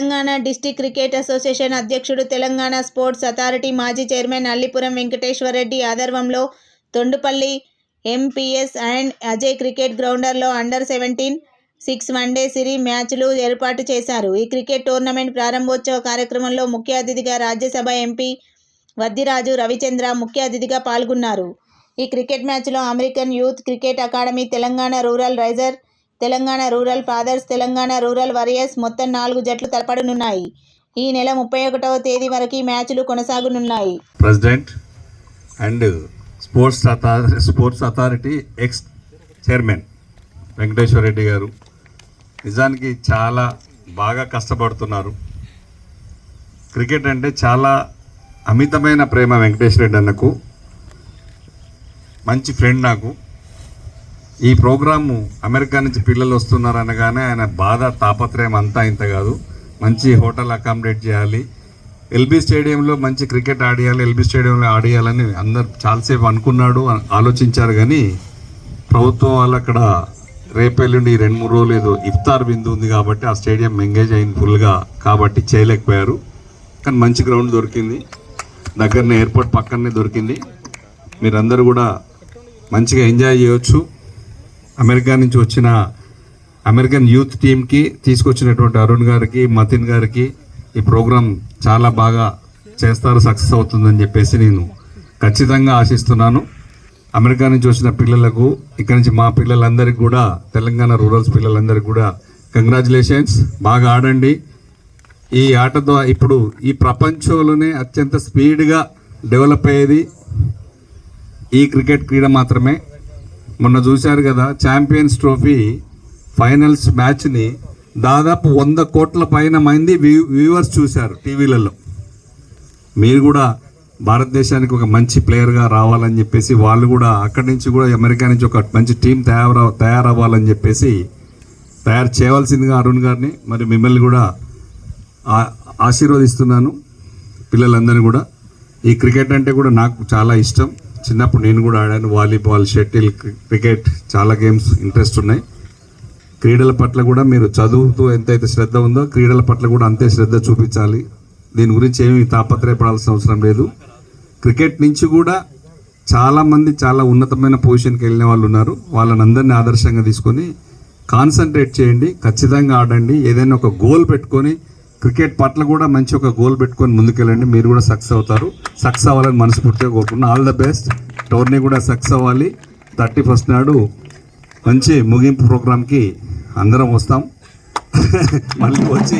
Telangana district cricket association అధ్యక్షుడు Telangana sports authority మాజీ chairman Allipuram Venkateswara Reddy ఆధ్వర్యంలో Tondupalli MPS and Ajay cricket గ్రౌండర్లో under seventeen six one day series మ్యాచ్లు ఏర్పాటు చేశారు. ఈ క్రికెట్ టోర్నమెంట్ ప్రారంభోత్సవ కార్యక్రమంలో ముఖ్య అతిథిగా రాజ్యసభ ఎంపీ వద్దిరాజు రవిచంద్ర ముఖ్య అతిథిగా పాల్గొన్నారు. ఈ క్రికెట్ మ్యాచ్లో American youth cricket academy Telangana rural riser Telangana rural fathers Telangana rural warriors మొత్తం నాలుగు జట్లు తలపడనున్నాయి. ఈ నెల ముప్పై ఒకటవ తేదీ వరకు ఈ మ్యాచ్లు కొనసాగనున్నాయి. President and sports authority sports authority ex chairman Venkateswara Reddy గారు నిజానికి చాలా బాగా కష్టపడుతున్నారు. క్రికెట్ అంటే చాలా అమితమైన ప్రేమ వెంకటేశ్వర రెడ్డి అన్నకు మంచి ఫ్రెండ్ నాకు. ఈ ప్రోగ్రాము అమెరికా నుంచి పిల్లలు వస్తున్నారు అనగానే ఆయన బాధ తాపత్రయం అంతా ఇంత కాదు. మంచి హోటల్ అకామిడేట్ చేయాలి. ఎల్బీ స్టేడియంలో మంచి క్రికెట్ ఆడియాలి ఎల్బీ స్టేడియంలో ఆడియాలని అందరు చాలాసేపు అనుకున్నాడు ఆలోచించారు కానీ ప్రభుత్వం వాళ్ళు అక్కడ రేపెల్లుండి రెండు మూడు రోజులు ఏదో ఇఫ్తార్ బిందు ఉంది కాబట్టి ఆ స్టేడియం ఎంగేజ్ అయింది ఫుల్గా కాబట్టి చేయలేకపోయారు. కానీ మంచి గ్రౌండ్ దొరికింది. దగ్గరనే ఎయిర్పోర్ట్ పక్కనే దొరికింది. మీరందరూ కూడా మంచిగా ఎంజాయ్ చేయవచ్చు అమెరికా నుంచి వచ్చిన అమెరికన్ యూత్ టీంకి తీసుకొచ్చినటువంటి అరుణ్ గారికి మతిన్ గారికి ఈ ప్రోగ్రాం చాలా బాగా చేస్తారు సక్సెస్ అవుతుందని చెప్పేసి నేను ఖచ్చితంగా ఆశిస్తున్నాను. అమెరికా నుంచి వచ్చిన పిల్లలకు ఇక్కడి నుంచి మా పిల్లలందరికీ కూడా తెలంగాణ రూరల్స్ పిల్లలందరికీ కూడా కంగ్రాచులేషన్స్. బాగా ఆడండి. ఈ ఆట ద్వారా ఇప్పుడు ఈ ప్రపంచంలోనే అత్యంత స్పీడ్గా డెవలప్ అయ్యేది ఈ క్రికెట్ క్రీడ మాత్రమే. మొన్న చూశారు కదా ఛాంపియన్స్ ట్రోఫీ ఫైనల్స్ మ్యాచ్ని దాదాపు వంద కోట్ల పైన మంది వ్యూ వ్యూవర్స్ చూశారు టీవీలలో. మీరు కూడా భారతదేశానికి ఒక మంచి ప్లేయర్గా రావాలని చెప్పేసి వాళ్ళు కూడా అక్కడి నుంచి కూడా అమెరికా నుంచి ఒక మంచి టీం తయారు తయారవ్వాలని చెప్పేసి తయారు చేయవలసిందిగా అరుణ్ గారిని మరి మిమ్మల్ని కూడా ఆశీర్వదిస్తున్నాను పిల్లలందరినీ కూడా. ఈ క్రికెట్ అంటే కూడా నాకు చాలా ఇష్టం. చిన్నప్పుడు నేను కూడా ఆడాను. వాలీబాల్ షటిల్ క్రికెట్ చాలా గేమ్స్ ఇంట్రెస్ట్ ఉన్నాయి. క్రీడల పట్ల కూడా మీరు చదువుతూ ఎంతైతే శ్రద్ధ ఉందో క్రీడల పట్ల కూడా అంతే శ్రద్ధ చూపించాలి. దీని గురించి ఏమీ తాపత్రయపడాల్సిన అవసరం లేదు. క్రికెట్ నుంచి కూడా చాలామంది చాలా ఉన్నతమైన పొజిషన్కి వెళ్ళిన వాళ్ళు ఉన్నారు. వాళ్ళని అందరినీ ఆదర్శంగా తీసుకొని కాన్సన్ట్రేట్ చేయండి. ఖచ్చితంగా ఆడండి. ఏదైనా ఒక గోల్ పెట్టుకొని క్రికెట్ పట్ల కూడా మంచి ఒక గోల్ పెట్టుకొని ముందుకెళ్ళండి. మీరు కూడా సక్సెస్ అవుతారు. సక్సెస్ అవ్వాలని మనస్ఫూర్తిగా కోరుకున్నాను ఆల్ ద బెస్ట్ టోర్నీ కూడా సక్సెస్ అవ్వాలి. థర్టీ ఫస్ట్ నాడు మంచి ముగింపు ప్రోగ్రామ్కి అందరం వస్తాం. మళ్ళీ వచ్చి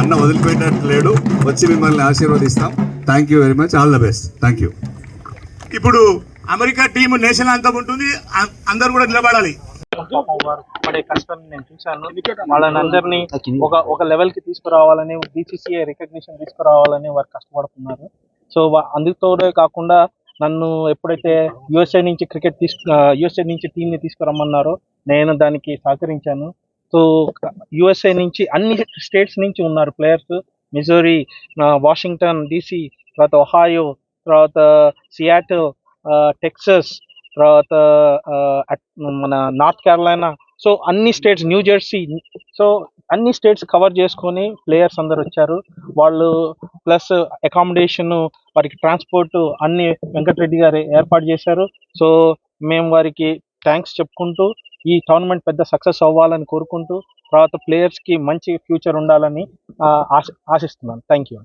అన్న వదిలిపెట్టేట్టు లేడు వచ్చి మిమ్మల్ని ఆశీర్వదిస్తాం. Thank you very much all the best thank you ఇప్పుడు అమెరికా టీం నేషనల్ అంతం ఉంటుంది. అందరు అందరూ కూడా నిలబడాలి. పాపం వారు పడే కష్టాన్ని నేను చూశాను. వాళ్ళని అందరినీ ఒక ఒక లెవెల్కి తీసుకురావాలని బీసీసీఐ రికగ్నిషన్ తీసుకురావాలని వారు కష్టపడుతున్నారు. సో అందుతోనే కాకుండా నన్ను ఎప్పుడైతే యుఎస్ఏ నుంచి క్రికెట్ తీసుకు యుఎస్ఏ నుంచి టీం ని తీసుకురమ్మన్నారో నేను దానికి సహకరించాను. సో యుఎస్ఏ నుంచి అన్ని స్టేట్స్ నుంచి ఉన్నారు ప్లేయర్స్ మిజోరీ వాషింగ్టన్ డీసీ తర్వాత ఒహాయో తర్వాత సియాటల్ టెక్సస్ తర్వాత మన నార్త్ కేరళైనా సో అన్ని స్టేట్స్ న్యూ జెర్సీ సో అన్ని స్టేట్స్ కవర్ చేసుకొని ప్లేయర్స్ అందరు వచ్చారు. వాళ్ళు ప్లస్ అకామిడేషన్ వారికి ట్రాన్స్పోర్ట్ అన్ని వెంకటరెడ్డి గారు ఏర్పాటు చేశారు. సో మేము వారికి థ్యాంక్స్ చెప్పుకుంటూ ఈ టోర్నమెంట్ పెద్ద సక్సెస్ అవ్వాలని కోరుకుంటూ తర్వాత ప్లేయర్స్కి మంచి ఫ్యూచర్ ఉండాలని ఆశ ఆశిస్తున్నాను. థ్యాంక్ యూ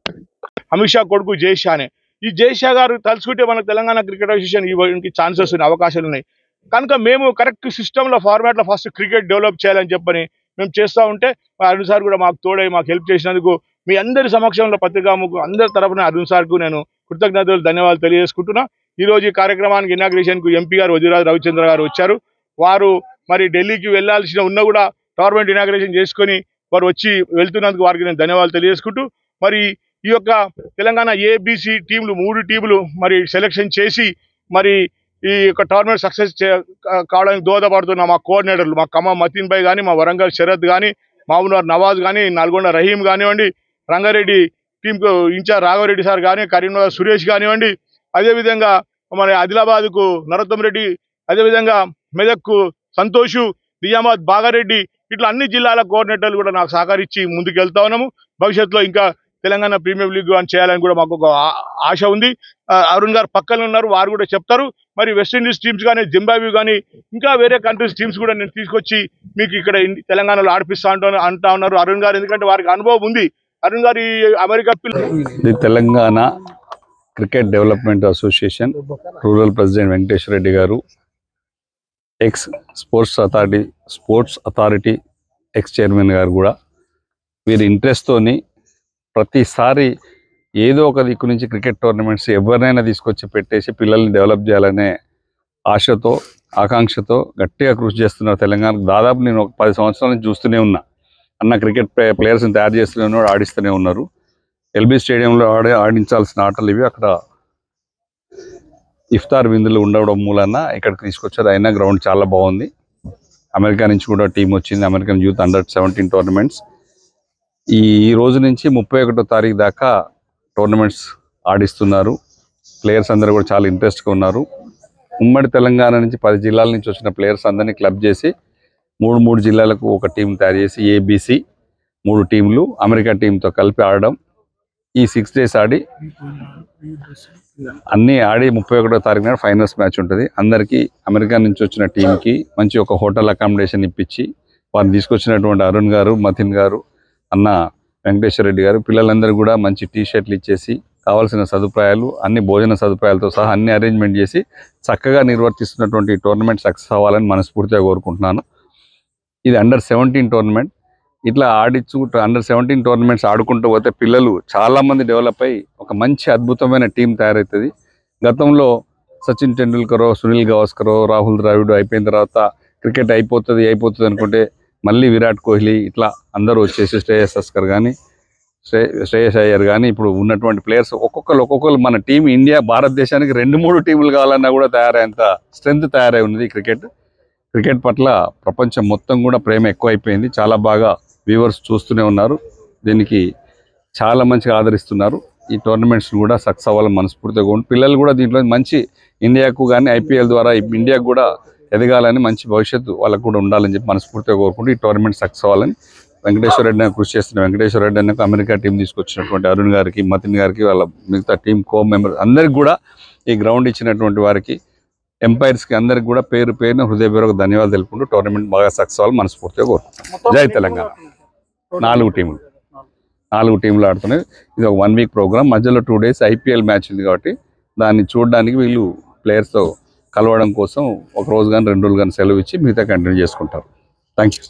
అమిత్ షా కొడుకు జై షానే. ఈ జైషా గారు తలుచుకుంటే మనకు తెలంగాణ క్రికెట్ అసోసియేషన్ ఇవ్వడానికి ఛాన్సెస్ ఉన్నాయి అవకాశాలు ఉన్నాయి. కనుక మేము కరెక్ట్ సిస్టంలో ఫార్మాట్లో ఫస్ట్ క్రికెట్ డెవలప్ చేయాలని చెప్పని మేము చేస్తూ ఉంటే అరుణ్ సార్ కూడా మాకు తోడై మాకు హెల్ప్ చేసినందుకు మీ అందరి సమక్షంలో పత్రికాముకు అందరి తరఫున అరుణ్ సార్కు నేను కృతజ్ఞతలు ధన్యవాదాలు తెలియజేసుకుంటున్నా. ఈరోజు ఈ కార్యక్రమానికి ఇనాగ్రేషన్కు ఎంపీ గారు వదిరాజు రవిచంద్ర గారు వచ్చారు. వారు మరి ఢిల్లీకి వెళ్ళాల్సిన ఉన్న కూడా గవర్నమెంట్ ఇనాగ్రేషన్ చేసుకొని వారు వచ్చి వెళ్తున్నందుకు వారికి నేను ధన్యవాదాలు తెలియజేసుకుంటూ మరి ఈ యొక్క తెలంగాణ ఏబిసి టీంలు మూడు టీములు మరి సెలెక్షన్ చేసి మరి ఈ యొక్క టోర్నమెంట్ సక్సెస్ కావడానికి దోహదపడుతున్న మా కోఆర్డినేటర్లు మా ఖమ్మం మతీన్ భాయ్ కానీ మా వరంగల్ శరత్ కానీ మామూలు నవాజ్ కానీ నల్గొండ రహీం కానివ్వండి రంగారెడ్డి టీంకు ఇన్ఛార్జ్ రాఘవరెడ్డి సార్ కానీ కరీంనగర్ సురేష్ కానివ్వండి అదేవిధంగా మన ఆదిలాబాద్కు నరోత్తం రెడ్డి అదేవిధంగా మెదక్కు సంతోషు నిజామాబాద్ బాగారెడ్డి ఇట్లా అన్ని జిల్లాల కోఆర్డినేటర్లు కూడా నాకు సహకరించి ముందుకు వెళ్తా ఉన్నాము. భవిష్యత్తులో ఇంకా తెలంగాణ ప్రీమియం లీగ్ అని చేయాలని కూడా మాకు ఒక ఆశ ఉంది. అరుణ్ గారు పక్కన ఉన్నారు వారు కూడా చెప్తారు. మరి వెస్టిండీస్ టీమ్స్ కానీ జింబాబ్వే కానీ ఇంకా వేరే కంట్రీస్ టీమ్స్ కూడా నేను తీసుకొచ్చి మీకు ఇక్కడ తెలంగాణలో ఆడిపిస్తా అంటూ అంటా ఉన్నారు. అరుణ్ గారు ఎందుకంటే వారికి అనుభవం ఉంది. అరుణ్ గారు ఈ అమెరికా పిల్ల Telangana cricket development association rural president Venkateswara Reddy గారు ex sports authority sports authority ex chairman గారు కూడా వీరి ఇంట్రెస్ట్తోని ప్రతిసారి ఏదో ఒక దిక్కు నుంచి క్రికెట్ టోర్నమెంట్స్ ఎవరినైనా తీసుకొచ్చి పెట్టేసి పిల్లల్ని డెవలప్ చేయాలనే ఆశతో ఆకాంక్షతో గట్టిగా కృషి చేస్తున్నారు తెలంగాణకు. దాదాపు నేను ఒక పది సంవత్సరాల నుంచి చూస్తూనే ఉన్నా. అన్న క్రికెట్ ప్లేయర్స్ని తయారు చేస్తూనే ఉన్నారు ఆడిస్తూనే ఉన్నారు. ఎల్బీ స్టేడియంలో ఆడే ఆడించాల్సిన ఆటలు ఇవి. అక్కడ ఇఫ్తార్ విందులు ఉండడం మూలన ఇక్కడికి తీసుకొచ్చారు. అయినా గ్రౌండ్ చాలా బాగుంది. అమెరికా నుంచి కూడా టీం వచ్చింది. American youth under seventeen tournaments. ఈ రోజు నుంచి ముప్పై ఒకటో తారీఖు దాకా టోర్నమెంట్స్ ఆడిస్తున్నారు. ప్లేయర్స్ అందరూ కూడా చాలా ఇంట్రెస్ట్గా ఉన్నారు. ఉమ్మడి తెలంగాణ నుంచి పది జిల్లాల నుంచి వచ్చిన ప్లేయర్స్ అందరినీ క్లబ్ చేసి మూడు మూడు జిల్లాలకు ఒక టీం తయారు చేసి ఏబీసీ మూడు టీంలు అమెరికా టీంతో కలిపి ఆడడం. ఈ సిక్స్ డేస్ ఆడి అన్నీ ఆడి ముప్పై ఒకటో తారీఖున ఫైనల్స్ మ్యాచ్ ఉంటుంది. అందరికీ అమెరికా నుంచి వచ్చిన టీంకి మంచి ఒక హోటల్ అకామిడేషన్ ఇప్పించి వారిని తీసుకొచ్చినటువంటి అరుణ్ గారు మతిన్ గారు అన్న వెంకటేశ్వర రెడ్డి గారు పిల్లలందరూ కూడా మంచి టీ షర్ట్లు ఇచ్చేసి కావాల్సిన సదుపాయాలు అన్ని భోజన సదుపాయాలతో సహా అన్ని అరేంజ్మెంట్ చేసి చక్కగా నిర్వర్తిస్తున్నటువంటి టోర్నమెంట్ సక్సెస్ అవ్వాలని మనస్ఫూర్తిగా కోరుకుంటున్నాను. ఇది అండర్ సెవెంటీన్ టోర్నమెంట్ ఇట్లా ఆడిచ్చు అండర్ సెవెంటీన్ టోర్నమెంట్స్ ఆడుకుంటూ పోతే పిల్లలు చాలా మంది డెవలప్ అయ్యి ఒక మంచి అద్భుతమైన టీం తయారవుతుంది గతంలో సచిన్ టెండూల్కరో సునీల్ గవాస్కరో రాహుల్ ద్రావిడ్ అయిపోయిన తర్వాత క్రికెట్ అయిపోతుంది అయిపోతుంది అనుకుంటే మళ్ళీ విరాట్ కోహ్లీ ఇట్లా అందరూ వచ్చేసి శ్రేయస్ అస్కర్ కానీ శ్రే శ్రేయస్ అయ్యర్ కానీ ఇప్పుడు ఉన్నటువంటి ప్లేయర్స్ ఒక్కొక్కరు ఒక్కొక్కరు మన టీం ఇండియా భారతదేశానికి రెండు మూడు టీములు కావాలన్నా కూడా తయారైనంత స్ట్రెంత్ తయారై ఉన్నది క్రికెట్. క్రికెట్ పట్ల ప్రపంచం మొత్తం కూడా ప్రేమ ఎక్కువైపోయింది. చాలా బాగా వ్యూవర్స్ చూస్తూనే ఉన్నారు. దీనికి చాలా మంచిగా ఆదరిస్తున్నారు. ఈ టోర్నమెంట్స్ కూడా సక్సెస్ అవ్వాలని మనస్ఫూర్తిగా ఉండి పిల్లలు కూడా దీంట్లో మంచి ఇండియాకు కానీ ఐపీఎల్ ద్వారా ఇండియాకు కూడా ఎదగాలని మంచి భవిష్యత్తు వాళ్ళకు కూడా ఉండాలని చెప్పి మనస్ఫూర్తిగా కోరుకుంటూ ఈ టోర్నమెంట్ సక్సెస్ అవ్వాలని వెంకటేశ్వర రెడ్డి కృషి చేస్తున్న వెంకటేశ్వర రెడ్డి అన్నకు అమెరికా టీం తీసుకొచ్చినటువంటి అరుణ్ గారికి మతిన్ గారికి వాళ్ళ మిగతా టీం కో మెంబర్స్ అందరికి కూడా ఈ గ్రౌండ్ ఇచ్చినటువంటి వారికి ఎంపైర్స్కి అందరికి కూడా పేరు పేరున హృదయపూర్వక ధన్యవాదాలు తెలుపుకుంటూ టోర్నమెంట్ బాగా సక్సెస్ అవ్వాలి మనస్ఫూర్తిగా కోరుకుంటాం జై తెలంగాణ. నాలుగు టీములు నాలుగు టీంలు ఆడుతున్నాయి. ఇది ఒక వన్ వీక్ ప్రోగ్రామ్ మధ్యలో టూ డేస్ ఐపీఎల్ మ్యాచ్ ఉంది కాబట్టి దాన్ని చూడడానికి వీళ్ళు ప్లేయర్స్తో కలవడం కోసం ఒక రోజు కానీ రెండు రోజులు కానీ సెలవు ఇచ్చి మిగతా కంటిన్యూ చేసుకుంటారు. Thank you